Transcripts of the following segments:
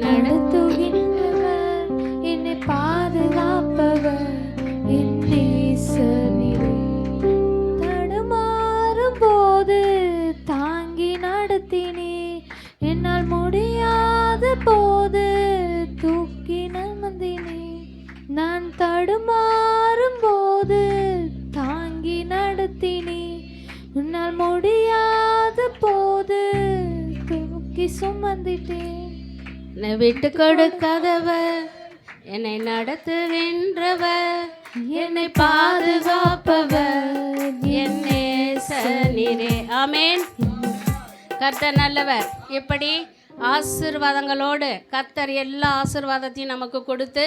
நடத்துகின்றவர் என்னை பாதுகாப்பவர். என் தடுமாறும் போது தாங்கி நடத்தினே என்னால் முடியாத போது தூக்கி நமந்தினே. நான் தடுமாறும் போது தாங்கி நடத்தினே உன்னால் முடியாத போது தூக்கி சுமந்திட்டேன். விட்டு கொடுக்காதவர். என்னை நடத்துகின்றவர். என்னை பாதுகாப்பவர். என்னே சனிரே ஆமேன். கர்த்த நல்லவர். எப்படி? ஆசிர்வாதங்களோடு கர்த்தர் எல்லா ஆசீர்வாதத்தையும் நமக்கு கொடுத்து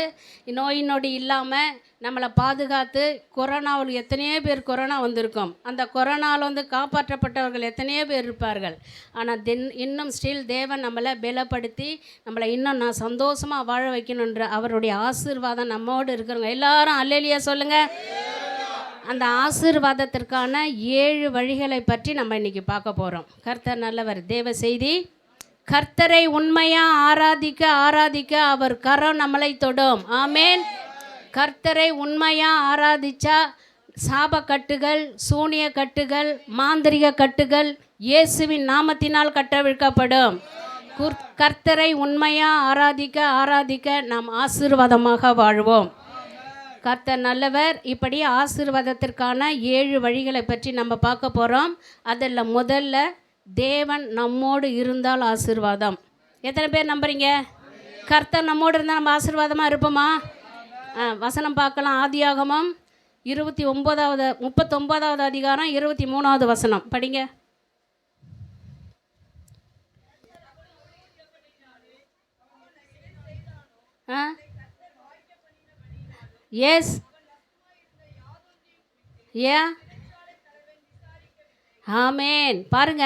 நோய் நொடி இல்லாமல் நம்மளை பாதுகாத்து கொரோனாவில் எத்தனையோ பேர் கொரோனா வந்திருக்கும். அந்த கொரோனாவில் வந்து காப்பாற்றப்பட்டவர்கள் எத்தனையோ பேர் இருப்பார்கள். ஆனால் தென் இன்னும் ஸ்டில் தேவன் நம்மளை பலப்படுத்தி நம்மளை இன்னும் நான் சந்தோஷமாக வாழ வைக்கணுன்ற அவருடைய ஆசீர்வாதம் நம்மோடு இருக்கிறவங்க. எல்லாரும் அல்லேலியா சொல்லுங்கள் அந்த ஆசீர்வாதத்திற்கான ஏழு வழிகளை பற்றி நம்ம இன்றைக்கி பார்க்க போகிறோம் கர்த்தர் நல்லவர் தேவ செய்தி. கர்த்தரை உண்மையா ஆராதிக்க ஆராதிக்க அவர் கரம் நம்மளை தொடும். ஆமேன். கர்த்தரை உண்மையா ஆராதிச்சா சாப கட்டுகள் சூனிய கட்டுகள் மாந்திரிக கட்டுகள் இயேசுவின் நாமத்தினால் கட்டவிழ்க்கப்படும். குர் கர்த்தரை உண்மையா ஆராதிக்க ஆராதிக்க நாம் ஆசீர்வாதமாக வாழ்வோம். கர்த்தர் நல்லவர். இப்படி ஆசீர்வாதத்திற்கான ஏழு வழிகளை பற்றி நம்ம பார்க்க போகிறோம் அதில் முதல்ல தேவன் நம்மோடு இருந்தால் ஆசீர்வாதம். எத்தனை பேர் நம்புறீங்க? கர்த்தர் நம்மோடு இருந்தால் நம்ம ஆசீர்வாதமாக இருப்போமா? வசனம் பார்க்கலாம். ஆதியாகமம் இருபத்தி ஒம்போதாவது முப்பத்தொம்போதாவது அதிகாரம் இருபத்தி மூணாவது வசனம். படிங்க. ஆ? எஸ் ஏன் ஆமேன். பாருங்க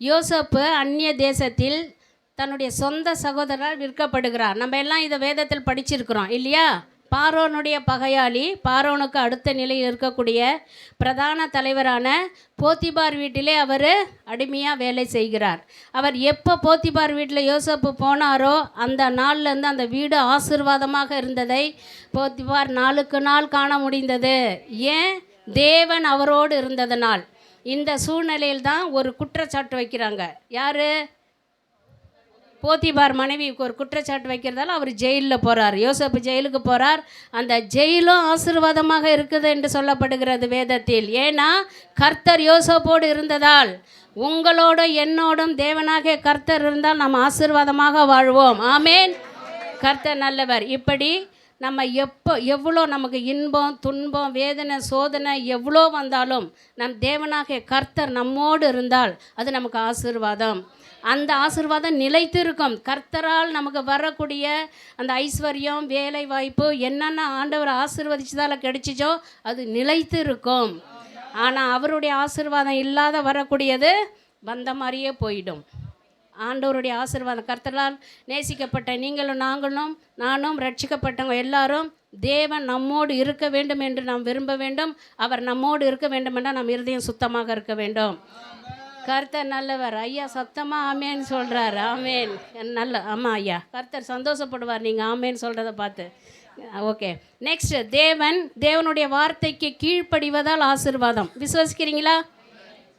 யோசப்பு அந்நிய தேசத்தில் தன்னுடைய சொந்த சகோதரரால் விற்கப்படுகிறார். நம்ம எல்லாம் இதை வேதத்தில் படிச்சிருக்கிறோம் இல்லையா? பாரோனுடைய பகையாளி பாரோனுக்கு அடுத்த நிலையில் இருக்கக்கூடிய பிரதான தலைவரான போத்திபார் வீட்டிலே அவர் அடிமையாக வேலை செய்கிறார். அவர் எப்போ போத்திபார் வீட்டில் யோசப்பு போனாரோ அந்த நாள்லேருந்து அந்த வீடு ஆசீர்வாதமாக இருந்ததை போத்திபார் நாளுக்கு நாள் காண முடிந்தது. ஏன்? தேவன் அவரோடு இருந்ததனால். இந்த சூழ்நிலையில் தான் ஒரு குற்றச்சாட்டு வைக்கிறாங்க. யார்? போத்திபார் மனைவிக்கு ஒரு குற்றச்சாட்டு வைக்கிறதால அவர் ஜெயிலில் போகிறார் யோசப்பு ஜெயிலுக்கு போகிறார் அந்த ஜெயிலும் ஆசீர்வாதமாக இருக்குது என்று சொல்லப்படுகிறது வேதத்தில். ஏன்னா கர்த்தர் யோசப்போடு இருந்ததால் உங்களோட என்னோடும் தேவனாகிய கர்த்தர் இருந்தால் நாம் ஆசீர்வாதமாக வாழ்வோம். ஆமேன். கர்த்தர் நல்லவர். இப்படி நம்ம எப்போ எவ்வளோ நமக்கு இன்பம் துன்பம் வேதனை சோதனை எவ்வளோ வந்தாலும் நம் தேவனாகிய கர்த்தர் நம்மோடு இருந்தால் அது நமக்கு ஆசீர்வாதம். அந்த ஆசீர்வாதம் நிலைத்து இருக்கும் கர்த்தரால் நமக்கு வரக்கூடிய அந்த ஐஸ்வர்யம் வேலை வாய்ப்பு என்னென்ன ஆண்டவர் ஆசிர்வதிச்சதால் கிடைச்சிச்சோ அது நிலைத்து இருக்கும் ஆனால் அவருடைய ஆசிர்வாதம் இல்லாத வரக்கூடியது வந்த மாதிரியே போயிடும். ஆண்டவருடைய ஆசீர்வாதம். கர்த்தரால் நேசிக்கப்பட்ட நீங்களும் நாங்களும் நானும் ரட்சிக்கப்பட்டவங்க எல்லாரும் தேவன் நம்மோடு இருக்க வேண்டும் என்று நாம் விரும்ப வேண்டும். அவர் நம்மோடு இருக்க வேண்டும் என்றால் நம் இருதயம் சுத்தமாக இருக்க வேண்டும். கர்த்தர் நல்லவர். ஐயா சத்தமாக ஆமேன்னு சொல்கிறார் ஆமேன். நல்ல ஆமாம் ஐயா. கர்த்தர் சந்தோஷப்படுவார். நீங்கள் ஆமேன்னு சொல்கிறத பார்த்து. ஓகே. நெக்ஸ்ட் தேவன் தேவனுடைய வார்த்தைக்கு கீழ்ப்படிவதால் ஆசிர்வாதம். விசுவசிக்கிறீங்களா?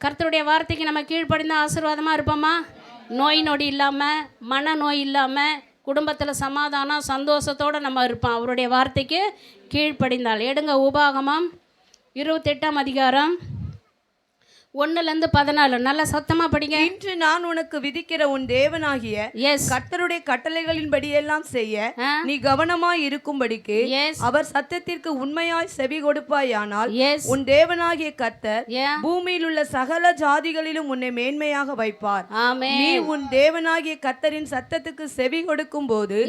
கர்த்தருடைய வார்த்தைக்கு நம்ம கீழ்ப்படிந்தால் ஆசீர்வாதமாக இருப்போமா? நோய் நொடி இல்லாமல் மன நோய் இல்லாமல் குடும்பத்தில் சமாதானம் சந்தோஷத்தோடு நம்ம இருப்போம். அவருடைய வார்த்தைக்கு கீழ்ப்படிந்தால். எடுங்க உபாகமம் இருபத்தெட்டாம் அதிகாரம். ஒன்றுலேருந்து பதினாலு. நல்லா சத்தமாக படிங்க. இன்று நான் உனக்கு விதிக்கிற உன் தேவனாகிய எஸ் கர்த்தருடைய கட்டளைகளின்படியெல்லாம் செய்ய ஆ. நீ கவனமாய் இருக்கும்படிக்கு அவர் சத்தத்திற்கு உண்மையாய் செவி கொடுப்பாயானால் உன் தேவனாகிய கர்த்தர் பூமியில் உள்ள சகல ஜாதிகளிலும் உன்னை மேன்மையாக வைப்பார். நீ உன் தேவனாகிய கர்த்தரின் சத்தத்துக்கு செவி கொடுக்கும் போது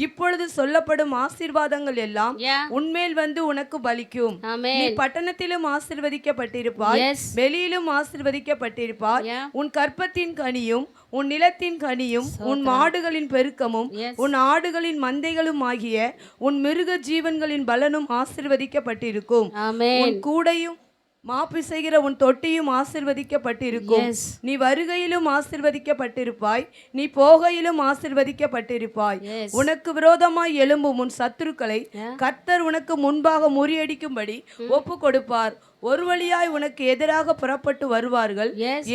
இப்பொழுது சொல்லப்படும் ஆசீர்வாதங்கள் எல்லாம் உன்மேல் வந்து உனக்கு பலிக்கும். நீ பட்டணத்திலும் ஆசீர்வதிக்கப்பட்டிருப்பாய். வெளியிலும் ஆசீர்வதிக்கப்பட்டிருப்பாய் யா உன் கற்பத்தின் கனியும் உன் நிலத்தின் கனியும் உன் மாடுகளின் பெருக்கமும் உன் ஆடுகளின் மந்தைகளும் ஆகிய உன் மிருக ஜீவன்களின் பலனும் ஆசீர்வதிக்கப்பட்டிருக்கும். உன் கூடையும் மாப்பு செய்கிற உன் தொட்டியும் ஆசிர்வதிக்கப்பட்டிருக்கும். நீ வருகையிலும் ஆசிர்வதிக்கப்பட்டிருப்பாய் நீ போகையிலும் ஆசிர்வதிக்கப்பட்டிருப்பாய். உனக்கு விரோதமாய் எழும்பும் உன் சத்துருக்களை. கர்த்தர் உனக்கு முன்பாக முறியடிக்கும்படி ஒப்பு கொடுப்பார் ஒரு வழியாய் உனக்கு எதிராக புறப்பட்டு வருவார்கள்.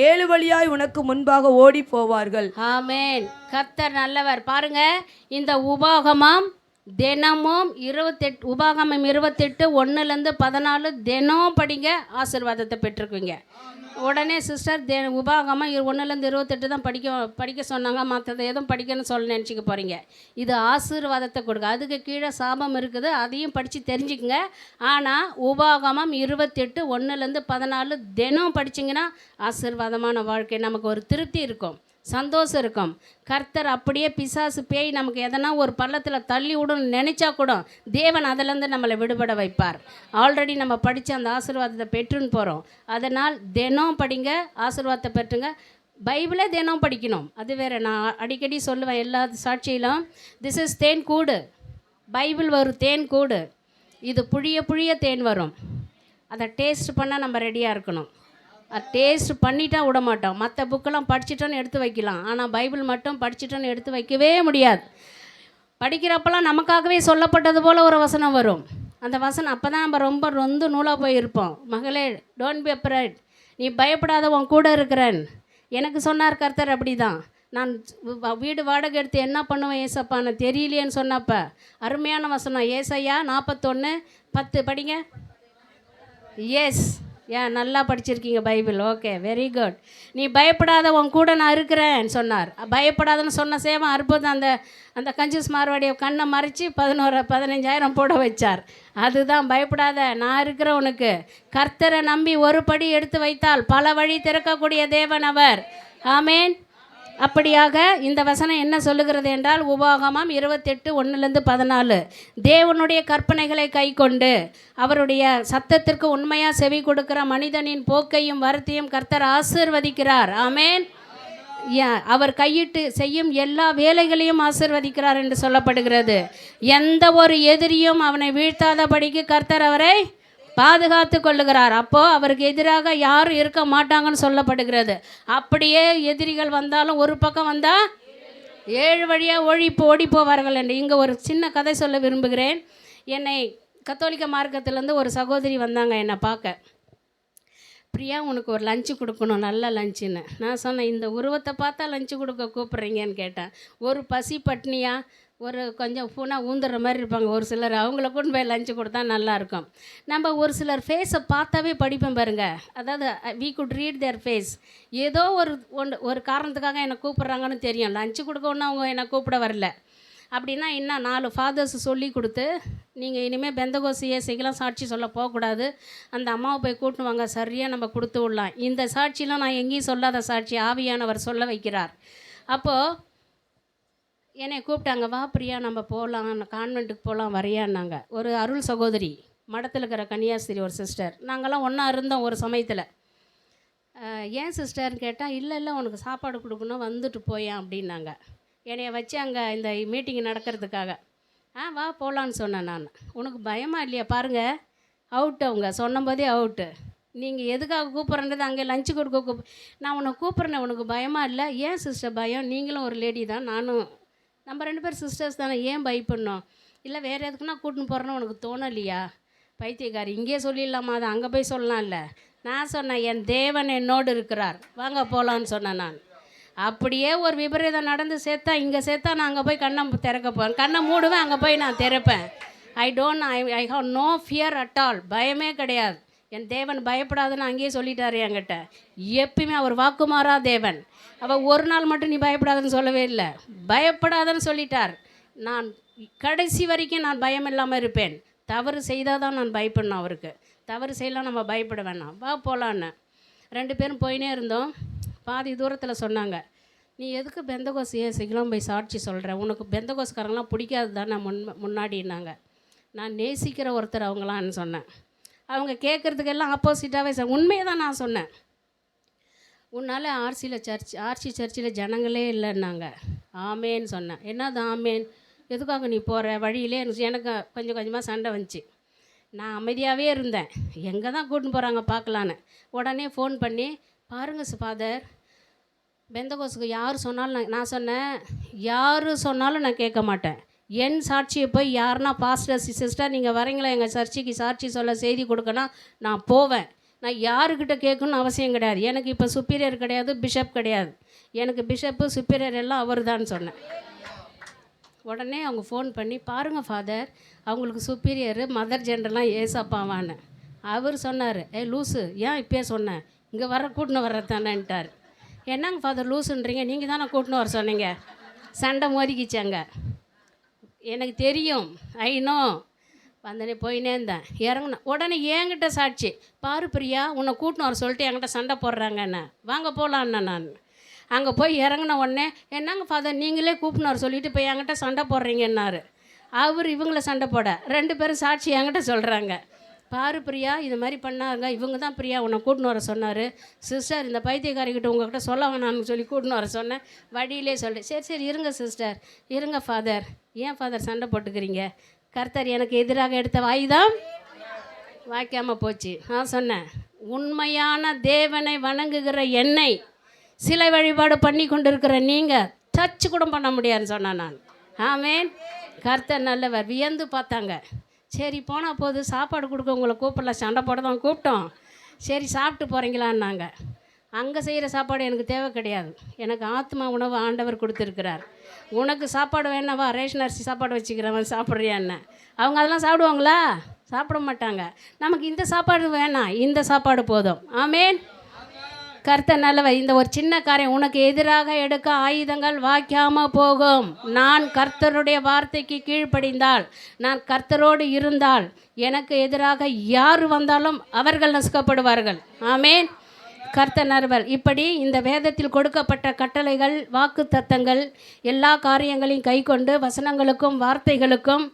ஏழு வழியாய் உனக்கு முன்பாக ஓடி போவார்கள் ஆமென். கர்த்தர் நல்லவர். பாருங்க இந்த உபாகமம் தினமும் இருபத்தெட்டு உபாகமம் இருபத்தெட்டு ஒன்றுலேருந்து பதினாலு தினம் படிங்க ஆசீர்வாதத்தை பெற்றுக்குவீங்க. உடனே சிஸ்டர் தே உபாகமம் ஒன்றுலேருந்து இருபத்தெட்டு தான் படிக்க படிக்க சொன்னாங்க. மற்றதை எதுவும் படிக்கணும்னு சொல்ல நினச்சிக்க போகிறீங்க இது ஆசீர்வாதத்தை கொடுக்க அதுக்கு கீழே சாபம் இருக்குது. அதையும் படித்து தெரிஞ்சுக்குங்க. ஆனால் உபாகமம் இருபத்தெட்டு ஒன்றுலேருந்து பதினாலு தினம் படிச்சிங்கன்னா ஆசீர்வாதமான வாழ்க்கை. நமக்கு ஒரு திருப்தி இருக்கும். சந்தோஷம் இருக்கும். கர்த்தர் அப்படியே பிசாசு பேய் நமக்கு எதனா ஒரு பள்ளத்தில் தள்ளி விடணும்னு நினச்சா கூட தேவன் அதிலேருந்து நம்மளை விடுபட வைப்பார். ஆல்ரெடி நம்ம படித்த அந்த ஆசீர்வாதத்தை பெற்றுன்னு போகிறோம் அதனால் தினம் படிங்க ஆசீர்வாதத்தை பெற்றுங்க. பைபிளே தினம் படிக்கணும். அது வேறு நான் அடிக்கடி சொல்லுவேன் எல்லா சாட்சியிலும். திஸ் இஸ் தேன் கூடு. பைபிள் வரும் தேன் கூடு. இது புழிய புழிய தேன் வரும். அதை டேஸ்ட் பண்ணால் நம்ம ரெடியாக இருக்கணும். டேஸ்ட் பண்ணிட்டா விட மாட்டோம் மற்ற புக்கெல்லாம் படிச்சுட்டோன்னு எடுத்து வைக்கலாம். ஆனால் பைபிள் மட்டும் படிச்சுட்டோன்னு எடுத்து வைக்கவே முடியாது. படிக்கிறப்பெல்லாம் நமக்காகவே சொல்லப்பட்டது போல் ஒரு வசனம் வரும். அந்த வசனம் அப்போ தான் நம்ம ரொம்ப ரொந்து நூலாக போயிருப்போம். மகளே டோன்ட் பி அப்ரைட் நீ பயப்படாத உன் கூட இருக்கிறேன். எனக்கு சொன்னார் கர்த்தர் அப்படி தான் நான் வீடு வாடகை எடுத்து என்ன பண்ணுவேன் ஏசப்பா நான் தெரியலையேன்னு சொன்னப்ப அருமையான வசனம். ஏசையா நாற்பத்தொன்று பத்து படிங்க. எஸ் ஏன் நல்லா படிச்சிருக்கீங்க பைபிள். ஓகே வெரி குட் நீ பயப்படாத உன் கூட நான் இருக்கிறேன்னு சொன்னார். பயப்படாதன்னு சொன்ன சேவம் அற்புதம் அந்த அந்த கஞ்சூஸ் மார்வாடிய கண்ணை மறைச்சி பதினோரு பதினஞ்சாயிரம் போட வச்சார். அதுதான் பயப்படாத நான் இருக்கிற உனக்கு. கர்த்தரை நம்பி ஒரு படி எடுத்து வைத்தால் பல வழி திறக்கக்கூடிய தேவன் அவர். ஆமேன் அப்படியாக இந்த வசனம் என்ன சொல்லுகிறது என்றால் உபாகமம் இருபத்தெட்டு ஒன்றுலேருந்து பதினாலு. தேவனுடைய கற்பனைகளை கைக்கொண்டு அவருடைய சத்தத்திற்கு உண்மையாக செவி கொடுக்கிற மனிதனின் போக்கையும் வரத்தையும் கர்த்தர் ஆசிர்வதிக்கிறார். ஆமேன். யா- அவர் கையிட்டு செய்யும் எல்லா வேலைகளையும் ஆசிர்வதிக்கிறார் என்று சொல்லப்படுகிறது. எந்த ஒரு எதிரியும் அவனை வீழ்த்தாதபடிக்கு கர்த்தர் அவரை பாதுகாத்து கொள்ளுகிறார். அப்போது அவருக்கு எதிராக யாரும் இருக்க மாட்டாங்கன்னு சொல்லப்படுகிறது. அப்படியே எதிரிகள் வந்தாலும் ஒரு பக்கம் வந்தால் ஏழு வழியாக ஒழிப்பு ஓடி போவார்கள் என்று. இங்கே ஒரு சின்ன கதை சொல்ல விரும்புகிறேன். என்னை கத்தோலிக்க மார்க்கத்திலேருந்து ஒரு சகோதரி வந்தாங்க என்னை பார்க்க. பிரியா உனக்கு ஒரு லஞ்சு கொடுக்கணும் நல்ல லஞ்சுன்னு நான் சொன்னேன் இந்த உருவத்தை பார்த்தா லஞ்சு கொடுக்க கூப்பிட்றீங்கன்னு கேட்டேன். ஒரு பசி பட்னியா? ஒரு கொஞ்சம் பூனா ஊந்துற மாதிரி இருப்பாங்க ஒரு சிலர். அவங்கள கொண்டு போய் லஞ்சு கொடுத்தா நல்லாயிருக்கும் நம்ம ஒரு சிலர் ஃபேஸை பார்த்தாவே படிப்பேன் பாருங்கள் அதாவது we could read their face ஏதோ ஒரு ஒன்று ஒரு காரணத்துக்காக என்னை கூப்பிட்றாங்கன்னு தெரியும். லஞ்சு கொடுக்க ஒன்று அவங்க என்னை கூப்பிட வரல. அப்படின்னா இன்னும் நாலு ஃபாதர்ஸ் சொல்லி கொடுத்து நீங்கள் இனிமேல் பெந்தகோசியை ஏசைக்கெல்லாம் சாட்சி சொல்ல போகக்கூடாது. அந்த அம்மாவை போய் கூட்டின்னு வாங்க. சரியாக நம்ம கொடுத்து விடலாம். இந்த சாட்சியெலாம் நான் எங்கேயும் சொல்லாத சாட்சி. ஆவியானவர் சொல்ல வைக்கிறார். அப்போது என்னை கூப்பிட்டாங்க வா பிரியா நம்ம போகலாம் கான்வெண்ட்டுக்கு போகலாம் வரையான்னாங்க. ஒரு அருள் சகோதரி மடத்தில் இருக்கிற கன்னியாஸ்திரி ஒரு சிஸ்டர் நாங்கள்லாம் ஒன்றா இருந்தோம் ஒரு சமயத்தில். ஏன் சிஸ்டர்னு கேட்டால் இல்லை இல்லை உனக்கு சாப்பாடு கொடுக்கணும் வந்துட்டு போயேன் அப்படின்னாங்க. என்னைய வச்சு அங்கே இந்த மீட்டிங் நடக்கிறதுக்காக. ஆ வா போகலான்னு சொன்னேன் நான். உனக்கு பயமாக இல்லையா? பாருங்கள் அவுட்டு அவங்க சொன்னபோதே அவுட்டு நீங்கள் எதுக்காக கூப்பிட்றன்றது அங்கே லஞ்சு கொடுக்க கூப் நான் உன்னை கூப்பிட்றேன் உனக்கு பயமாக இல்லை? ஏன் சிஸ்டர் பயம்? நீங்களும் ஒரு லேடி தான் நானும் நம்ம ரெண்டு பேரும் சிஸ்டர்ஸ் தானே ஏன் பயப்படணும்? இல்லை வேறு எதுக்குன்னா கூட்டின்னு போகிறேன்னு உனக்கு தோணலையா? பைத்தியக்காரி இங்கே சொல்லிடலாமா? அது அங்கே போய் சொல்லலாம்ல. நான் சொன்னேன் என் தேவன் என்னோடு இருக்கிறார். வாங்க போகலான்னு சொன்னேன் நான். அப்படியே ஒரு விபரீதம் நடந்து சேர்த்தா இங்கே சேர்த்தா நான் அங்கே போய் கண்ணை திறக்க போகிறேன் கண்ணை மூடுவேன் அங்கே போய் நான் திறப்பேன். I don't I I have no fear at all பயமே கிடையாது. என் தேவன் பயப்படாதுன்னு அங்கேயே சொல்லிட்டாரு என்கிட்ட. எப்பயுமே அவர் வாக்குமாறா தேவன். அவள் ஒரு நாள் மட்டும் நீ பயப்படாதுன்னு சொல்லவே இல்லை. பயப்படாதன்னு சொல்லிட்டார். நான் கடைசி வரைக்கும் நான் பயம் இல்லாமல் இருப்பேன். தவறு செய்தால் தான் நான் பயப்படணும் அவருக்கு. தவறு செய்யலாம் நம்ம பயப்பட வேணாம். வா போகலான்னு ரெண்டு பேரும் போயினே இருந்தோம். பாதி தூரத்தில் சொன்னாங்க நீ எதுக்கு பெந்தகோஸ் ஏசிக்கெல்லாம் போய் சாட்சி சொல்கிற உனக்கு பெந்தகோஸ்காரங்களாம் பிடிக்காது தானே முன் முன்னாடினாங்க நான் நேசிக்கிற ஒருத்தர் அவங்களான்னு சொன்னேன். அவங்க கேட்குறதுக்கெல்லாம் ஆப்போசிட்டாகவே சொ உண்மையை தான் நான் சொன்னேன். உன்னால் ஆர்சியில் சர்ச் ஆர்சி சர்ச்சில் ஜனங்களே இல்லைன்னாங்க. ஆமேன்னு சொன்னேன். என்னது ஆமேன்? எதுக்காக நீ போகிற வழியிலே எனக்கு எனக்கு கொஞ்சம் கொஞ்சமாக சண்டை வந்துச்சு. நான் அமைதியாகவே இருந்தேன். எங்கே தான் கூட்டின்னு போகிறாங்க பார்க்கலான்னு. உடனே ஃபோன் பண்ணி பாருங்கள் ஃபாதர் பெந்தகோஸுக்கு யார் சொன்னாலும் நான் நான் சொன்னேன். யார் சொன்னாலும் நான் கேட்க மாட்டேன். என் சாட்சியை போய் யாருன்னா பாஸ்டர் சிஸ்டர் நீங்கள் வரீங்களா எங்கள் சர்ச்சைக்கு சாட்சி சொல்ல செய்தி கொடுக்கணும் நான் போவேன். நான் யாருக்கிட்ட கேட்கணும்னு அவசியம் கிடையாது. எனக்கு இப்போ சுப்பீரியர் கிடையாது பிஷப் கிடையாது. எனக்கு பிஷப்பு சுப்பீரியர் எல்லாம் அவர் தான் சொன்னேன். உடனே அவங்க ஃபோன் பண்ணி பாருங்கள் ஃபாதர் அவங்களுக்கு சுப்பீரியர் மதர் ஜென்டர்லாம் ஏசப்பாவான்னு அவர் சொன்னார் ஏ லூசு ஏன் இப்பயே சொன்னேன் இங்கே வர கூட்டின்னு வர்றது தானேன்ட்டார் என்னங்க ஃபாதர் லூசுன்றீங்க? நீங்கள் தானே கூட்டின்னு வர சொன்னீங்க? சண்டை மோதிக்கிச்சாங்க? எனக்கு தெரியும். ஐநோ வந்தனே போயினே இருந்தேன். இறங்கினேன் உடனே என்கிட்ட சாட்சி. பாரு பிரியா உன்னை கூட்டின்னு வர சொல்லிட்டு என்கிட்ட சண்டை போடுறாங்கண்ணே வாங்க போகலான்ண்ணா நான். அங்கே போய் இறங்கின உடனே என்னங்க ஃபாதர் நீங்களே கூப்பிட்டு வர சொல்லிட்டு இப்போ என்கிட்ட சண்டை போடுறீங்கன்னாரு. அவர் இவங்கள சண்டை போட. ரெண்டு பேரும் சாட்சி என்கிட்ட சொல்கிறாங்க பாரு பிரியா இது மாதிரி பண்ணாங்க இவங்க தான் பிரியா உன்னை கூட்டின்னு வர சொன்னார். சிஸ்டர் இந்த பைத்தியக்காரிக்கிட்ட உங்ககிட்ட சொல்ல வேணாம்னு சொல்லி கூட்டின்னு வர சொன்னேன். வழியிலே சொல்லிட்டு சரி சரி இருங்க சிஸ்டர் இருங்க ஃபாதர் ஏன் ஃபாதர் சண்டை போட்டுக்கிறீங்க? கர்த்தர் எனக்கு எதிராக எடுத்த வாய்தான் வாய்க்காமல் போச்சு. நான் சொன்னேன் உண்மையான தேவனை வணங்குகிற என்னை சிலை வழிபாடு பண்ணி கொண்டிருக்கிற நீங்கள் டச் கூட பண்ண முடியாதுன்னு சொன்னேன் நான். ஆமேன். கர்த்தர் நல்லவர். வியந்து பார்த்தாங்க. சரி போனால் போது சாப்பாடு கொடுக்க உங்களை கூப்பிடல சண்டை போட தான் கூப்பிட்டோம். சரி சாப்பிட்டு போகிறீங்களான்னாங்க அங்கே செய்கிற சாப்பாடு எனக்கு தேவை கிடையாது. எனக்கு ஆத்மா உணவு ஆண்டவர் கொடுத்துருக்கிறார். உனக்கு சாப்பாடு வேணாவா ரேஷன் அரிசி சாப்பாடு வச்சுக்கிறவன் சாப்பிட்றியான்னு. அவங்க அதெல்லாம் சாப்பிடுவாங்களா? சாப்பிட மாட்டாங்க. நமக்கு இந்த சாப்பாடு வேணாம். இந்த சாப்பாடு போதும். ஆமேன். கர்த்தர் இந்த ஒரு சின்ன காரியம் உனக்கு எதிராக எடுக்க ஆயுதங்கள் வாய்க்காம போகும். நான் கர்த்தருடைய வார்த்தைக்கு கீழ்ப்படிந்தால் நான் கர்த்தரோடு இருந்தால் எனக்கு எதிராக யார் வந்தாலும் அவர்கள் நசுக்கப்படுவார்கள். ஆமேன். கர்த்தர் நறுவர். இப்படி இந்த வேதத்தில் கொடுக்கப்பட்ட கட்டளைகள் வாக்கு தத்தங்கள் எல்லா காரியங்களையும் கைக்கொண்டு வசனங்களுக்கும் வார்த்தைகளுக்கும்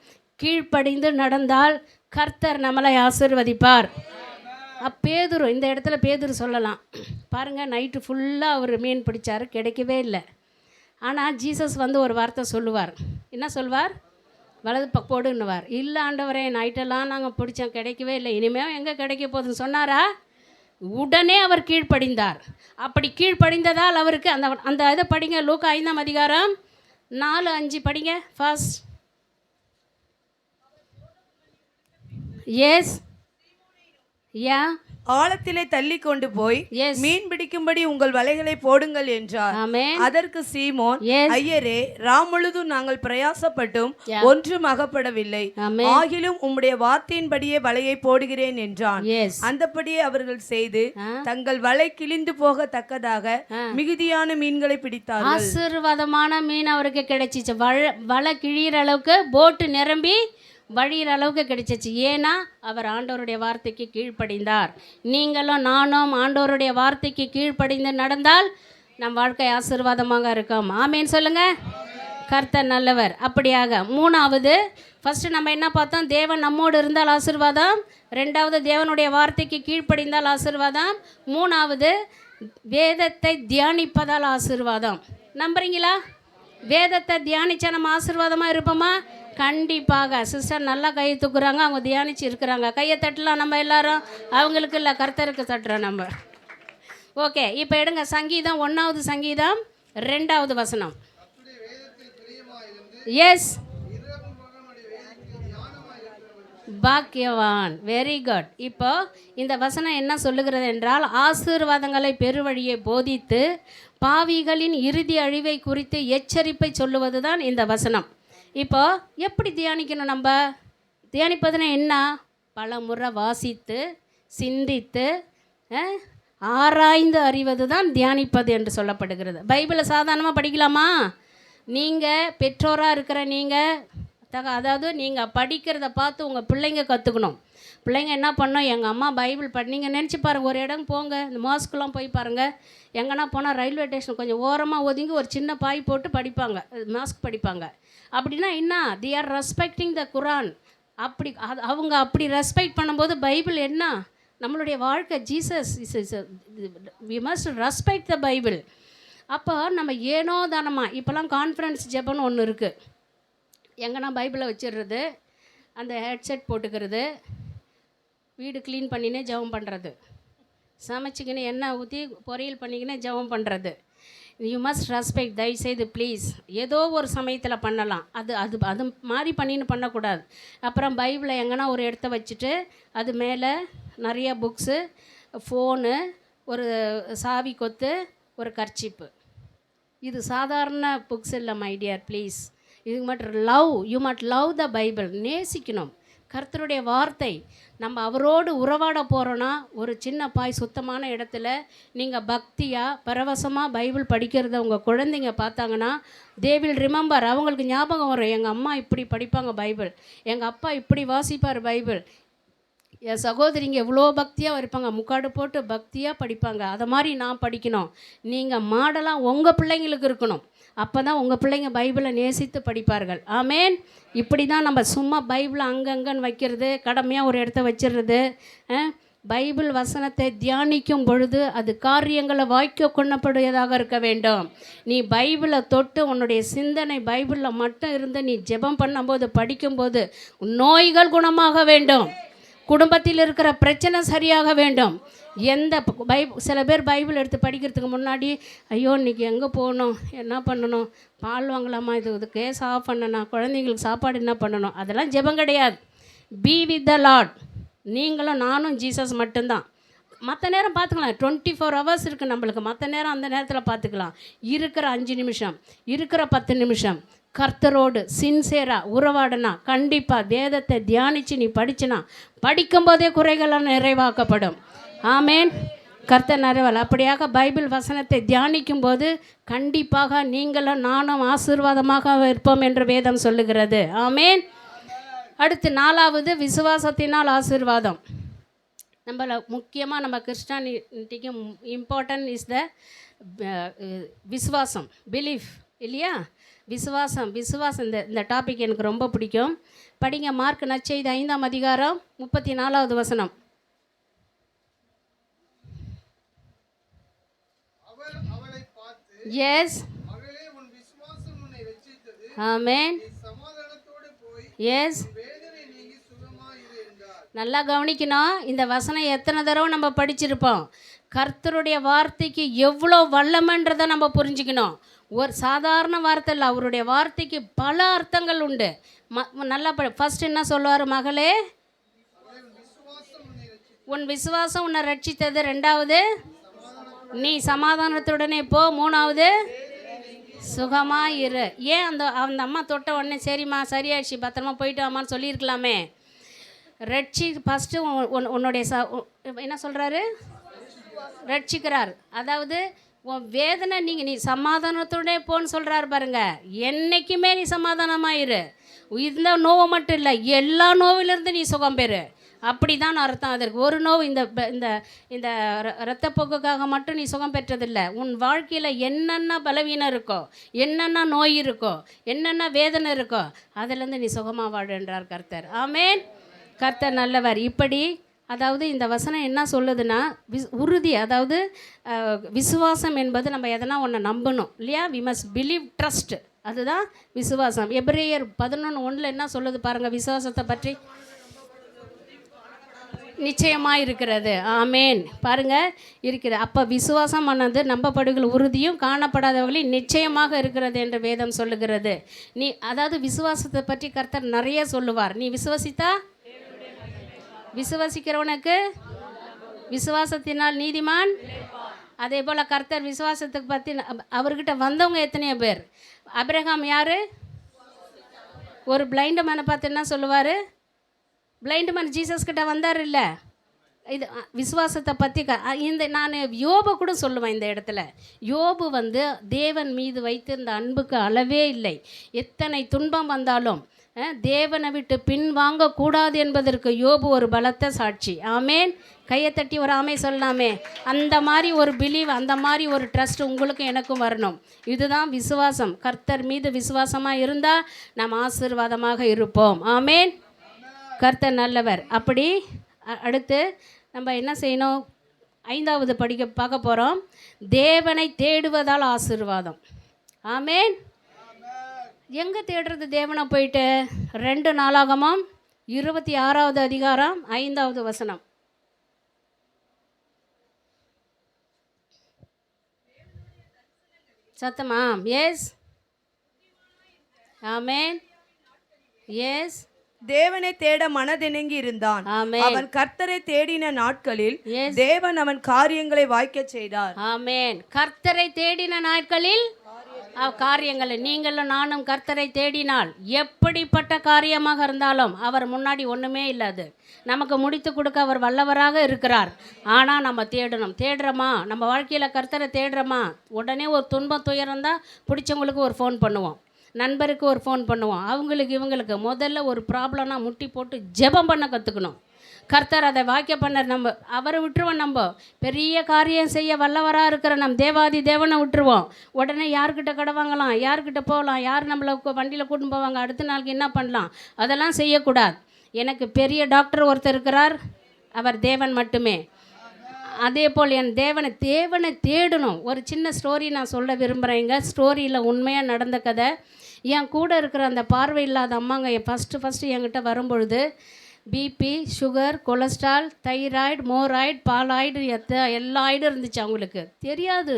கீழ்ப்படிந்து நடந்தால் கர்த்தர் நம்மளை ஆசிர்வதிப்பார். அப்பேதுரு இந்த இடத்துல பேதுரு சொல்லலாம். பாருங்கள் நைட்டு ஃபுல்லாக அவர் மீன் பிடிச்சாரு கிடைக்கவே இல்லை. ஆனால் ஜீசஸ் வந்து ஒரு வார்த்தை சொல்லுவார். என்ன சொல்வார்? வலது பக்கோடுன்னுவார் இல்லை ஆண்டவரே நைட்டெல்லாம் நாங்கள் பிடிச்சோம் கிடைக்கவே இல்லை. இனிமேல் எங்கே கிடைக்க போகுதுன்னு சொன்னாரா? உடனே அவர் கீழ்ப்படிந்தார். அப்படி கீழ்ப்படிந்ததால் அவருக்கு அந்த அந்த இதை படிங்க லூக்கா ஐந்தாம் அதிகாரம் நாலு அஞ்சு படிங்க. ஃபர்ஸ்ட் எஸ் ஆழத்திலே தள்ளி கொண்டு போய் மீன் பிடிக்கும்படி உங்கள் வலைகளை போடுங்கள் என்றார். அதற்கு சீமோன் ஐயரே ராமுழுதும் நாங்கள் பிரயாசப்பட்டும். ஒன்றும் அகப்படவில்லை. ஆகிலும் உம்முடைய வார்த்தையின்படியே வலையை போடுகிறேன் என்றான். அந்தபடியே அவர்கள் செய்து ஆ. தங்கள் வலை கிழிந்து போகத்தக்கதாக ஆ. மிகுதியான மீன்களை பிடித்தார்கள். ஆசீர்வாதமான மீன் அவருக்கு கிடைச்சிச்சு. வலை கிழியிற அளவுக்கு போட்டு நிரம்பி வழியிற அளவுக்கு கிடைச்சிச்சு. ஏன்னா அவர் ஆண்டவருடைய வார்த்தைக்கு கீழ்ப்படிந்தார். நீங்களும் நானும் ஆண்டவருடைய வார்த்தைக்கு கீழ்ப்படிந்து நடந்தால் நம் வாழ்க்கை ஆசீர்வாதமாக இருக்கும். ஆமேன்னு சொல்லுங்க. கர்த்தர் நல்லவர். அப்படியாக மூணாவது ஃபஸ்ட்டு நம்ம என்ன பார்த்தோம்? தேவன் நம்மோடு இருந்தால் ஆசீர்வாதம். ரெண்டாவது தேவனுடைய வார்த்தைக்கு கீழ்ப்படிந்தால் ஆசீர்வாதம். மூணாவது வேதத்தை தியானிப்பதால் ஆசீர்வாதம். நம்புறீங்களா? வேதத்தை தியானிச்சா நம்ம ஆசீர்வாதமாக இருப்போமா? கண்டிப்பாக. சிஸ்டர் நல்லா கையை தூக்குறாங்க அவங்க தியானிச்சு இருக்கிறாங்க. கையை தட்டலாம் நம்ம எல்லாரும்? அவங்களுக்கு இல்லை கர்த்தருக்கு தட்டுறோம் நம்ம. ஓகே இப்போ எடுங்க. சங்கீதம் ஒன்றாவது சங்கீதம் ரெண்டாவது வசனம். எஸ் பாக்கியவான். வெரி குட் இப்போ இந்த வசனம் என்ன சொல்லுகிறது என்றால் ஆசீர்வாதங்களை பெருவழியை போதித்து பாவிகளின் இறுதி அழிவை குறித்து எச்சரிப்பை சொல்லுவது தான் இந்த வசனம். இப்போ எப்படி தியானிக்கணும் நம்ம? தியானிப்பதுன்னா என்ன? பல முறை வாசித்து சிந்தித்து ஆராய்ந்து அறிவது தான் தியானிப்பது என்று சொல்லப்படுகிறது. பைபிளை சாதாரணமாக படிக்கலாமா? நீங்கள் பெற்றோராக இருக்கிற நீங்கள் தக அதாவது நீங்கள் படிக்கிறத பார்த்து உங்கள் பிள்ளைங்க கற்றுக்கணும் பிள்ளைங்க என்ன பண்ணோம்? எங்கள் அம்மா பைபிள் படி நீங்கள் நினச்சி பாருங்கள் ஒரு இடம் போங்க இந்த மாஸ்க்குலாம் போய் பாருங்கள் எங்கன்னா போனால் ரயில்வே ஸ்டேஷன் கொஞ்சம் ஓரமாக ஒதுங்கி ஒரு சின்ன பாய் போட்டு படிப்பாங்க மாஸ்க் படிப்பாங்க. அப்படின்னா என்ன? தி ஆர் ரெஸ்பெக்டிங் த குரான் அப்படி அது அவங்க அப்படி ரெஸ்பெக்ட் பண்ணும்போது பைபிள் என்ன? நம்மளுடைய வாழ்க்கை Jesus is is we must respect the Bible அப்போ நம்ம ஏனோ தானமாக இப்போல்லாம் கான்ஃபரன்ஸ் ஜெபம்னு ஒன்று இருக்குது எங்கன்னா பைபிளை வச்சிடுறது அந்த ஹெட்செட் போட்டுக்கிறது வீடு க்ளீன் பண்ணினே ஜெபம் பண்ணுறது சமைச்சிக்கின்னு எண்ணெய் ஊற்றி பொரியல் பண்ணிக்கினே ஜெபம் பண்ணுறது யூ மஸ்ட் ரெஸ்பெக்ட் தயவுசெய்து ப்ளீஸ் ஏதோ ஒரு சமயத்தில் பண்ணலாம். அது அது அது மாதிரி பண்ணின்னு பண்ணக்கூடாது. அப்புறம் பைபிளை எங்கன்னா ஒரு இடத்த வச்சுட்டு அது மேலே நிறைய புக்ஸு ஃபோனு ஒரு சாவி கொத்து ஒரு கர்ச்சிப்பு. இது சாதாரண புக்ஸ் இல்லை மை டியர் ப்ளீஸ் இது மட்டும் love you must love the Bible நேசிக்கணும். கர்த்தருடைய வார்த்தை நம்ம அவரோடு உறவாட போகிறோன்னா ஒரு சின்ன பாய் சுத்தமான இடத்துல நீங்கள் பக்தியாக பரவசமாக பைபிள் படிக்கிறத உங்கள் குழந்தைங்க பார்த்தாங்கன்னா தே வில் ரிமெம்பர் அவங்களுக்கு ஞாபகம் வரும். எங்கள் அம்மா இப்படி படிப்பாங்க பைபிள். எங்கள் அப்பா இப்படி வாசிப்பார் பைபிள். என் சகோதரிங்க எவ்வளோ பக்தியாக இருப்பாங்க. முக்காடு போட்டு பக்தியாக படிப்பாங்க. அதை மாதிரி நான் படிக்கணும். நீங்கள் மாடலாக உங்கள் பிள்ளைங்களுக்கு இருக்கணும். அப்போ தான் உங்கள் பிள்ளைங்க பைபிளை நேசித்து படிப்பார்கள். ஆமேன். இப்படி தான் நம்ம சும்மா பைபிளை அங்கங்கன்னு வைக்கிறது கடமையாக ஒரு இடத்த வச்சிடுறது பைபிள் வசனத்தை தியானிக்கும் பொழுது அது காரியங்களை வாய்க்க கொள்ளப்படுவதாக இருக்க வேண்டும். நீ பைபிளை தொட்டு உன்னுடைய சிந்தனை பைபிளில் மட்டும் இருந்து நீ ஜெபம் பண்ணும்போது படிக்கும்போது நோய்கள் குணமாக வேண்டும். குடும்பத்தில் இருக்கிற பிரச்சனை சரியாக வேண்டும். எந்த பை சில பேர் பைபிள் எடுத்து படிக்கிறதுக்கு முன்னாடி ஐயோ இன்னைக்கு எங்கே போகணும்? என்ன பண்ணணும்? பால் வாங்கலாமா? இது இது கேஸ் ஆஃப் பண்ணணும். குழந்தைங்களுக்கு சாப்பாடு என்ன பண்ணணும்? அதெல்லாம் ஜெபம் கிடையாது. பி வித் த லார்ட் நீங்களும் நானும் ஜீசஸ் மட்டும்தான். மற்ற நேரம் பார்த்துக்கலாம். டுவெண்ட்டி ஃபோர் ஹவர்ஸ் இருக்குது நம்மளுக்கு. மற்ற நேரம் அந்த நேரத்தில் பார்த்துக்கலாம். இருக்கிற அஞ்சு நிமிஷம் இருக்கிற பத்து நிமிஷம். கர்த்தரோடு சின்சியராக உறவாடனா கண்டிப்பாக வேதத்தை தியானித்து நீ படிச்சுனா படிக்கும்போதே குறைகளாக நிறைவாக்கப்படும். ஆமேன். கர்த்தர் நிறைவால். அப்படியாக பைபிள் வசனத்தை தியானிக்கும் போது கண்டிப்பாக நீங்களும் நானும் ஆசீர்வாதமாக இருப்போம் என்று வேதம் சொல்லுகிறது. ஆமேன். அடுத்து நாலாவது விசுவாசத்தினால் ஆசீர்வாதம். நம்மள முக்கியமாக நம்ம கிறிஸ்டானிட்டிக்கு இம்பார்ட்டன்ட் இஸ் த விசுவாசம் பிலீஃப் இல்லையா? விசுவாசம் விசுவாசம் இந்த இந்த டாபிக் எனக்கு ரொம்ப பிடிக்கும். படிங்க மார்க் நச்செய்தி ஐந்தாம் அதிகாரம் முப்பத்தி நாலாவது வசனம். எஸ் ஆமேன் எஸ் வேதனை நீங்கி சுகமாயிரு என்றார் நல்லா கவனிக்கணும். இந்த வசனம் எத்தனை தடவை நம்ம படிச்சிருப்போம். கர்த்தருடைய வார்த்தைக்கு எவ்வளோ வல்லமன்றதை நம்ம புரிஞ்சுக்கணும். ஒரு சாதாரண வார்த்தை இல்லை அவருடைய வார்த்தைக்கு பல அர்த்தங்கள் உண்டு. ம நல்லா ப ஃபஸ்ட் என்ன சொல்லுவார் மகளே? உன் விசுவாசம் உன்னை ரட்சித்தது. ரெண்டாவது நீ சமாதானத்துடனே போ. மூணாவது சுகமாக இரு ஏன் அந்த அந்த அம்மா தொட்ட உடனே சரிம்மா சரியாயிடுச்சு பத்திரமா போயிட்டு வாமான்னு சொல்லியிருக்கலாமே. ரட்சி ஃபஸ்ட்டு உன்னுடைய ச என்ன சொல்கிறாரு ரட்சிக்கிறார். அதாவது உன் வேதனை நீங்கள் நீ சமாதானத்தோடே போன்னு சொல்கிறாரு பாருங்க. என்றைக்குமே நீ சமாதானமாயிரு. இந்த நோவை மட்டும் இல்லை எல்லா நோவிலிருந்து நீ சுகம் பெறு. அப்படி தான் அர்த்தம் அதற்கு ஒரு நோவு இந்த இந்த இந்த ரத்தப்போக்குக்காக இரத்தப்போக்குக்காக மட்டும் நீ சுகம் பெற்றதில்லை. உன் வாழ்க்கையில் என்னென்ன பலவீனம் இருக்கோ என்னென்ன நோய் இருக்கோ என்னென்ன வேதனை இருக்கோ அதிலேருந்து நீ சுகமாக வாழுன்றார் கர்த்தர். ஆமேன். கர்த்தர் நல்லவர். இப்படி அதாவது இந்த வசனம் என்ன சொல்லுதுன்னா விஸ் உறுதி அதாவது விசுவாசம் என்பது நம்ம எதனா ஒன்று நம்பணும் இல்லையா? வி மஸ்ட் பிலீவ் ட்ரஸ்ட் அதுதான் விசுவாசம். எப்ரேயர் பதினொன்று ஒன்றில் என்ன சொல்லுது பாருங்கள் விசுவாசத்தை பற்றி? நிச்சயமாக இருக்கிறது. ஆமேன். பாருங்க இருக்கிற அப்போ விசுவாசமானது நம்பப்படுகிற உறுதியும் காணப்படாதவர்களின் நிச்சயமாக இருக்கிறது என்று வேதம் சொல்லுகிறது. நீ அதாவது விசுவாசத்தை பற்றி கர்த்தர் நிறைய சொல்லுவார். நீ விசுவசித்தா? விசுவாசிக்கிறவனுக்கு விசுவாசத்தினால் நீதிமான். அதே போல் கர்த்தர் விசுவாசத்துக்கு பற்றி அவர்கிட்ட வந்தவங்க எத்தனையோ பேர். அபிரகாம் யார்? ஒரு பிளைண்டு மேனை பார்த்து என்ன சொல்லுவார்? பிளைண்டு மேன் ஜீசஸ் கிட்ட வந்தார் இல்லை? இது விசுவாசத்தை பற்றி க இந்த நான் யோபு கூட சொல்லுவேன் இந்த இடத்துல. யோபு வந்து தேவன் மீது வைத்திருந்த அன்புக்கு அளவே இல்லை. எத்தனை துன்பம் வந்தாலும் தேவனை விட்டு பின் வாங்கக்கூடாது என்பதற்கு யோபு ஒரு பலத்த சாட்சி. ஆமேன். கையை தட்டி ஒரு ஆமை சொல்லலாமே. அந்த மாதிரி ஒரு பிலீவ் அந்த மாதிரி ஒரு ட்ரஸ்ட் உங்களுக்கும் எனக்கும் வரணும். இதுதான் விசுவாசம். கர்த்தர் மீது விசுவாசமாக இருந்தால் நாம் ஆசீர்வாதமாக இருப்போம். ஆமேன். கர்த்தர் நல்லவர். அப்படி அடுத்து நம்ம என்ன செய்யணும்? ஐந்தாவது படிக்க பார்க்க போகிறோம் தேவனை தேடுவதால் ஆசீர்வாதம். ஆமேன். எங்கே தேடுறது தேவனை போயிட்டு? ரெண்டு நாளாகமாம். இருபத்தி ஆறாவது அதிகாரம் ஐந்தாவது வசனம். சத்தமா? எஸ் ஆமேன் எஸ் தேவனை தேட மனதிணங்கி இருந்தான். அவன் கர்த்தரை தேடின நாட்களில் தேவன் அவன் காரியங்களை வாய்க்க செய்தார். ஆமேன் கர்த்தரை தேடின நாட்களில் காரியங்களை நீங்களும் நானும் கர்த்தரை தேடினால் எப்படிப்பட்ட காரியமாக இருந்தாலும் அவர் முன்னாடி ஒன்றுமே இல்லாது. நமக்கு முடித்து கொடுக்க அவர் வல்லவராக இருக்கிறார். ஆனால் நம்ம தேடணும். தேடுறோமா? நம்ம வாழ்க்கையில் கர்த்தரை தேடுறோமா? உடனே ஒரு துன்பம் துயரம் தான் பிடிச்சவங்களுக்கு ஒரு ஃபோன் பண்ணுவோம். நண்பருக்கு ஒரு ஃபோன் பண்ணுவோம். அவங்களுக்கு இவங்களுக்கு முதல்ல ஒரு ப்ராப்ளம்னா முட்டி போட்டு ஜெபம் பண்ண கற்றுக்கணும் கர்த்தர் அதை வாக்கிய பண்ணர். நம்ம அவரை விட்டுருவோம் நம்ம. பெரிய காரியம் செய்ய வல்லவராக இருக்கிற நம் தேவாதி தேவனை விட்டுருவோம். உடனே யார்கிட்ட கடை வாங்கலாம்? யார்கிட்ட போகலாம்? யார் நம்மளை வண்டியில் கூட்டின்னு போவாங்க? அடுத்த நாளுக்கு என்ன பண்ணலாம்? அதெல்லாம் செய்யக்கூடாது. எனக்கு பெரிய டாக்டர் ஒருத்தர் இருக்கிறார். அவர் தேவன் மட்டுமே. அதே போல் என் தேவனை தேவனை தேடணும். ஒரு சின்ன ஸ்டோரி நான் சொல்ல விரும்புகிறேங்க ஸ்டோரியில் உண்மையாக நடந்த கதை. என் கூட இருக்கிற அந்த பார்வை இல்லாத அம்மாங்க என் ஃபஸ்ட்டு ஃபஸ்ட்டு என்கிட்ட வரும்பொழுது B P sugar cholesterol thyroid மோராய்டு பாலாய்டு எத்த எல்லா ஆய்டும் இருந்துச்சு அவங்களுக்கு. தெரியாது.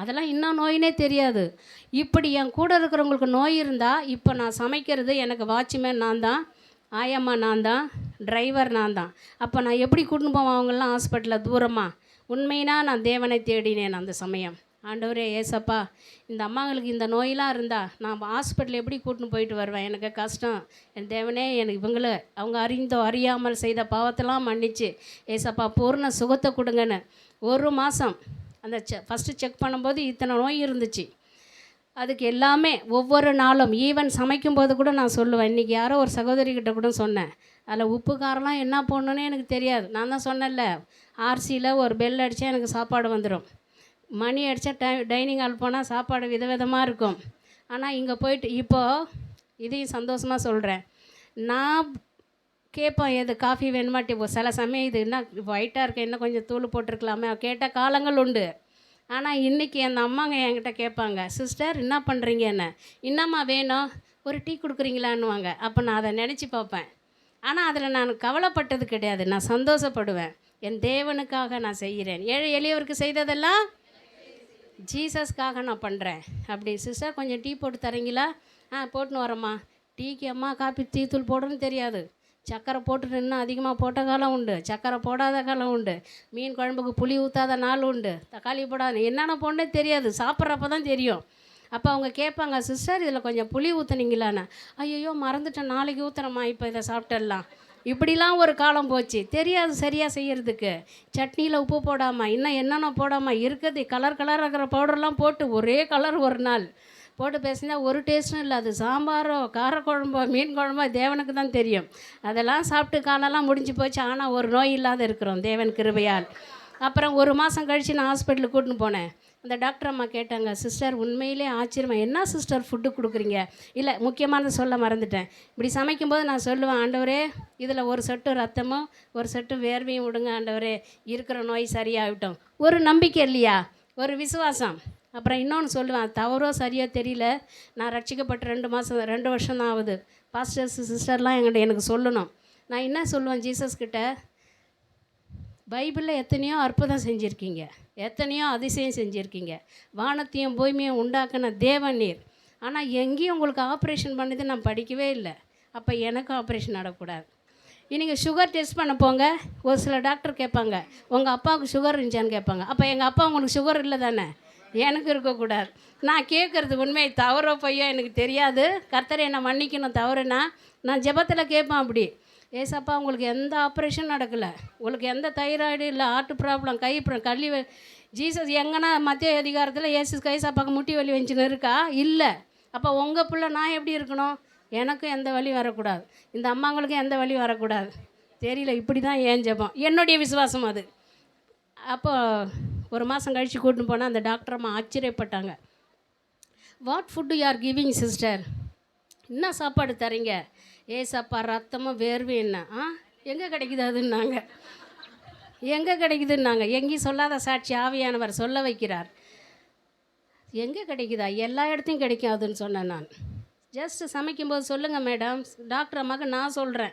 அதெல்லாம் இன்னும் நோயினே தெரியாது. இப்படி என் கூட இருக்கிறவங்களுக்கு நோய் இருந்தால் இப்போ நான் சமைக்கிறது எனக்கு வாட்ச்மேன் நான் தான் ஆயம்மா நான் தான் டிரைவர் நான் தான். அப்போ நான் எப்படி கூட்டின்னு போவேன் அவங்களாம் ஹாஸ்பிட்டலில் தூரமாக உண்மையினா நான் தேவனை தேடினேன் அந்த சமயம். ஆண்டவரே ஏசப்பா இந்த அம்மாங்களுக்கு இந்த நோயெலாம் இருந்தா நான் ஹாஸ்பிட்டல் எப்படி கூட்டின்னு போயிட்டு வருவேன்? எனக்கு கஷ்டம். என் தேவனே எனக்கு இவங்கள அவங்க அறிந்தோ அறியாமல் செய்த பாவத்தெல்லாம் மன்னிச்சு ஏசப்பா பூர்ண சுகத்தை கொடுங்கன்னு. ஒரு மாதம் அந்த செ ஃபஸ்ட்டு செக் பண்ணும்போது இத்தனை நோய் இருந்துச்சு. அதுக்கு எல்லாமே ஒவ்வொரு நாளும் ஈவன் சமைக்கும்போது கூட நான் சொல்லுவேன். இன்றைக்கி யாரோ ஒரு சகோதரிக்கிட்ட கூட சொன்னேன். அதில் உப்பு காரம்லாம் என்ன போடணுன்னு எனக்கு தெரியாது. நான் தான் சொன்னேன்ல ஆர்சியில் ஒரு பெல் அடித்தா எனக்கு சாப்பாடு வந்துடும் மணி அடித்தா டை டைனிங் ஹால் போனால் சாப்பாடு விதவிதமாக இருக்கும். ஆனால் இங்கே போயிட்டு இப்போது இதையும் சந்தோஷமாக சொல்கிறேன் நான் கேட்பேன் எது காஃபி வேணுமாட்டி இப்போ சில சமயம் இது என்ன ஒயிட்டாக இருக்க இன்னும் கொஞ்சம் தூள் போட்டிருக்கலாமே? கேட்ட காலங்கள் உண்டு. ஆனால் இன்றைக்கி அந்த அம்மாங்க என்கிட்ட கேட்பாங்க சிஸ்டர் என்ன பண்ணுறீங்க என்ன என்னம்மா வேணும்? ஒரு டீ கொடுக்குறீங்களான்னுவாங்க. அப்போ நான் அதை நினச்சி பார்ப்பேன். ஆனால் அதில் நான் கவலைப்பட்டது கிடையாது. நான் சந்தோஷப்படுவேன். என் தேவனுக்காக நான் செய்கிறேன். ஏழை எளியவருக்கு செய்ததெல்லாம் ஜீசஸ்க்காக நான் பண்ணுறேன் அப்படி சிஸ்டர் கொஞ்சம் டீ போட்டு தரீங்களா? ஆ போட்டுன்னு வரேம்மா. டீக்கு அம்மா காப்பி டீ தூள் போடணும்னு தெரியாது. சக்கரை போட்டுட்டு இன்னும் அதிகமாக போட்ட காலம் உண்டு. சக்கரை போடாத காலம் உண்டு. மீன் குழம்புக்கு புளி ஊற்றாத நாள் உண்டு. தக்காளி போடாத என்னென்ன போடனே தெரியாது. சாப்பிட்றப்ப தான் தெரியும். அப்போ அவங்க கேட்பாங்க சிஸ்டர் இதில் கொஞ்சம் புளி ஊற்றுனீங்களான்னு ஐயோ மறந்துட்டேன். நாளைக்கு ஊற்றுறேம்மா இப்போ இதை சாப்பிட்டுடலாம். இப்படிலாம் ஒரு காலம் போச்சு. தெரியாது சரியாக செய்கிறதுக்கு சட்னியில் உப்பு போடாமல் இன்னும் என்னென்ன போடாமல் இருக்குது. கலர் கலர் இருக்கிற பவுடர்லாம் போட்டு ஒரே கலர் ஒரு நாள். போட்டு பேசினா ஒரு டேஸ்ட்டும் இல்லை அது சாம்பாரோ காரக்குழம்போ மீன் குழம்போ தேவனுக்கு தான் தெரியும். அதெல்லாம் சாப்பிட்டு காலெல்லாம் முடிஞ்சு போச்சு. ஆனால் ஒரு நோய் இல்லாத இருக்கிறோம் தேவன் கிருபையால். அப்புறம் ஒரு மாதம் கழித்து நான் ஹாஸ்பிட்டலுக்கு கூட்டின்னு போனேன். அந்த டாக்டர் அம்மா கேட்டாங்க சிஸ்டர் உண்மையிலே ஆச்சரியமா என்ன சிஸ்டர் ஃபுட்டு கொடுக்குறீங்க? இல்லை முக்கியமானது சொல்ல மறந்துட்டேன். இப்படி சமைக்கும்போது நான் சொல்லுவேன் ஆண்டவரே இதில் ஒரு சொட்டு ரத்தமும் ஒரு சொட்டு வேர்வையும் விடுங்க ஆண்டவரே இருக்கிற நோய் சரியாகட்டும். ஒரு நம்பிக்கை இல்லையா? ஒரு விசுவாசம். அப்புறம் இன்னொன்று சொல்லுவேன் தவறோ சரியோ தெரியல. நான் ரட்சிக்கப்பட்டு ரெண்டு மாதம் ரெண்டு வருஷம் தான் ஆகுது. பாஸ்டர்ஸ் சிஸ்டர்லாம் என்கிட்ட எனக்கு சொல்லணும். நான் என்ன சொல்லுவேன் ஜீசஸ் கிட்ட? பைபிளில் எத்தனையோ அற்புதம் செஞ்சுருக்கீங்க. எத்தனையோ அதிசயம் செஞ்சுருக்கீங்க. வானத்தையும் பூமியும் உண்டாக்குன தேவன் நீர். ஆனால் எங்கேயும் உங்களுக்கு ஆப்ரேஷன் பண்ணது நான் படிக்கவே இல்லை. அப்போ எனக்கும் ஆப்ரேஷன் நடக்கூடாது. இன்றைக்கி சுகர் டெஸ்ட் பண்ண போங்க. ஒரு சில டாக்டர் கேட்பாங்க உங்கள் அப்பாவுக்கு சுகர் இருந்துச்சான்னு கேட்பாங்க. அப்போ எங்கள் அப்பா உங்களுக்கு சுகர் இல்லை தானே? எனக்கு இருக்கக்கூடாது நான் கேட்குறது உண்மை தவறோ பொய்யோ எனக்கு தெரியாது. கர்த்தரை என்னை மன்னிக்கணும் தவறுனா நான் ஜெபத்தில் கேட்பேன் அப்படி. ஏசப்பா உங்களுக்கு எந்த ஆப்ரேஷன் நடக்கலை? உங்களுக்கு எந்த தைராய்டு இல்லை ஹார்ட் ப்ராப்ளம் கை கல்வி கல்லி ஜீசஸ் எங்கன்னா மத்திய அதிகாரத்தில் ஏசு கைசாப்பாக்கு முட்டி வலி வந்துச்சுன்னு இருக்கா? இல்லை. அப்போ உங்கள் பிள்ளை நான் எப்படி இருக்கணும்? எனக்கும் எந்த வலி வரக்கூடாது. இந்த அம்மாங்களுக்கும் எந்த வழி வரக்கூடாது. தெரியல இப்படி தான் ஏன் ஜெபம்? என்னுடைய விசுவாசம் அது. அப்போ ஒரு மாதம் கழித்து கூட்டின்னு போனால் அந்த டாக்டர் அம்மா ஆச்சரியப்பட்டாங்க. What food you're giving sister என்ன சாப்பாடு தரீங்க? ஏசப்பா ரத்தமும் வேர்வை என்ன? ஆ? எங்கே கிடைக்குது அதுன்னாங்க. எங்கே கிடைக்குதுன்னாங்க. எங்கேயும் சொல்லாத சாட்சி ஆவியானவர் சொல்ல வைக்கிறார். எங்கே கிடைக்குதா? எல்லா இடத்தையும் கிடைக்கும் அதுன்னு சொன்னேன் நான். ஜஸ்ட்டு சமைக்கும்போது சொல்லுங்கள் மேடம் டாக்டர் அம்மாவுக்கு நான் சொல்கிறேன்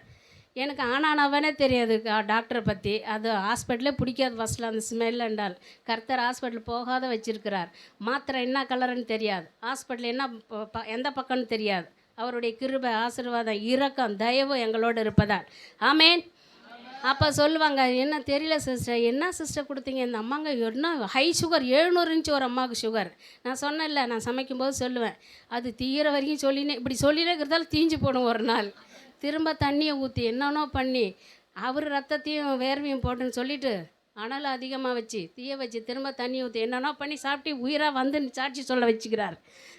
எனக்கு ஆனானவனே தெரியாது டாக்டரை பற்றி அது ஹாஸ்பிட்டலே பிடிக்காது ஃபஸ்ட்டில் அந்த ஸ்மெல் என்றால். கர்த்தர் ஹாஸ்பிட்டல் போகாத வச்சுருக்கிறார். மாத்திரை என்ன கலருன்னு தெரியாது. ஹாஸ்பிட்டல் என்ன ப- ப- எந்த பக்கம்னு தெரியாது. அவருடைய கிருபை ஆசீர்வாதம் இரக்கம் தயவு எங்களோடு இருப்பதால். ஆமேன். அப்போ சொல்லுவாங்க என்ன தெரியல சிஸ்டர் என்ன சிஸ்டர் கொடுத்தீங்க? இந்த அம்மாங்க என்ன ஹை சுகர் எழுநூறு இருந்துச்சு ஒரு அம்மாவுக்கு சுகர் நான் சொன்னேன்ல நான் சமைக்கும்போது சொல்லுவேன். அது தீயிற வரைக்கும் சொல்லினே இப்படி சொல்லினே இருக்கிறதால தீஞ்சு போடும் ஒரு நாள். திரும்ப தண்ணியை ஊற்றி என்னென்னோ பண்ணி அவர் ரத்தத்தையும் வேர்வையும் போட்டுன்னு சொல்லிவிட்டு அனல் அதிகமாக வச்சு தீய வச்சு திரும்ப தண்ணி ஊற்றி என்னென்னா பண்ணி சாப்பிட்டு உயிராக வந்து சாட்சி சொல்ல வச்சுக்கிறார்.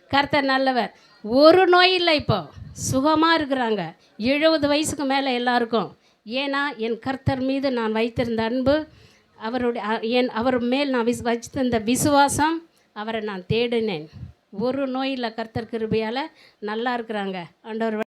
கர்த்தர் நல்லவர். ஒரு நோய் இல்லை இப்போ. சுகமாக இருக்கிறாங்க. எழுபது வயசுக்கு மேலே எல்லாருக்கும். ஏன்னா என் கர்த்தர் மீது நான் வைத்திருந்த அன்பு அவருடைய என் அவர் மேல் நான் விஸ் வச்சிருந்த விசுவாசம் அவரை நான் தேடினேன். ஒரு நோயில் கர்த்தர் கிருபையால். நல்லா இருக்கிறாங்க. ஆண்டவர்